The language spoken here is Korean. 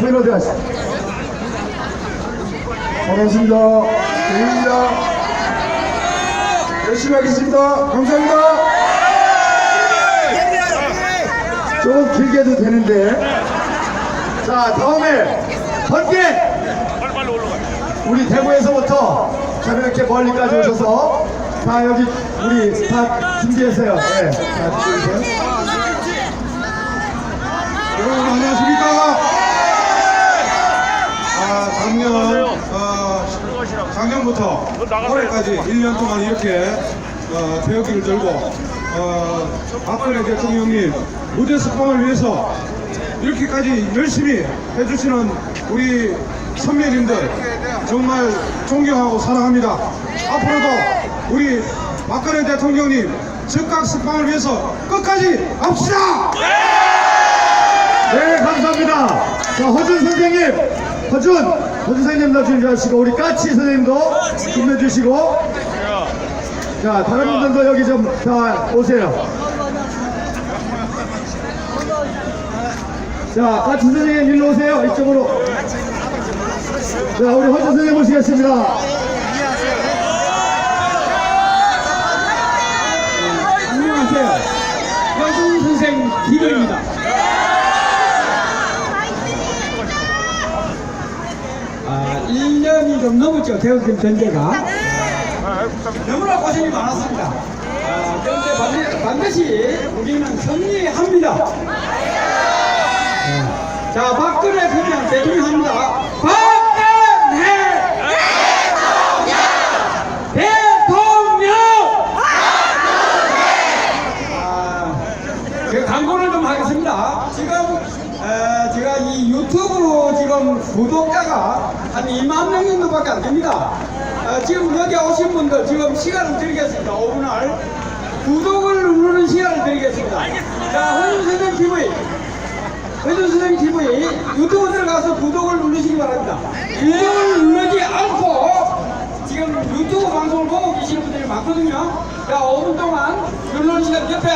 저희는 어디 가시죠? 반갑습니다. 대입니다. 열심히 하겠습니다. 감사합니다. 조금 길게 해도 되는데. 자, 다음에 번개! 우리 대구에서부터 저는 이렇게 멀리까지 오셔서 다 여기 우리 다 준비했어요. 네. 자, 준비해주세요. 여러분 안녕하십니까? 아, 작년 어, 작년부터 올해까지 1년 동안 이렇게 어, 태극기를 들고 어, 박근혜 대통령님 무대 스방을 위해서 이렇게까지 열심히 해주시는 우리 선배님들 정말 존경하고 사랑합니다. 앞으로도 우리 박근혜 대통령님 즉각 스방을 위해서 끝까지 합시다! 네, 감사합니다. 자, 허준 선생님, 허준 선생님도 준비하시고, 우리 까치 선생님도 준비해 주시고, 자, 다른 분들도 여기 좀, 자, 오세요. 자, 까치 선생님 일로 오세요. 이쪽으로. 자, 우리 허준 선생님 모시겠습니다. 안녕하세요. 여중 선생 기도입니다. 아, 1년이 좀 넘었죠. 대우팀 전제가. 너무나 고생이 많았습니다. 아, 그런데 반드시, 반드시 우리는 승리합니다. 네. 자, 박근혜 그냥 대통령합니다. 박근혜! 대통령! 아, 제가 광고를 좀 하겠습니다. 지금 에, 유튜브로 지금 구독자가 한 2만 명 정도밖에 안 됩니다. 어, 지금 여기 오신 분들 지금 시간을 드리겠습니다. 5분을 구독을 누르는 시간을 드리겠습니다. 자, 허준 선생 TV, 허준 선생 TV 유튜브 들어가서 구독을 누르시기 바랍니다. 구독을 누르지 않고 지금 유튜브 방송을 보고 계시는 분들이 많거든요. 자, 5분 동안 시간 옆에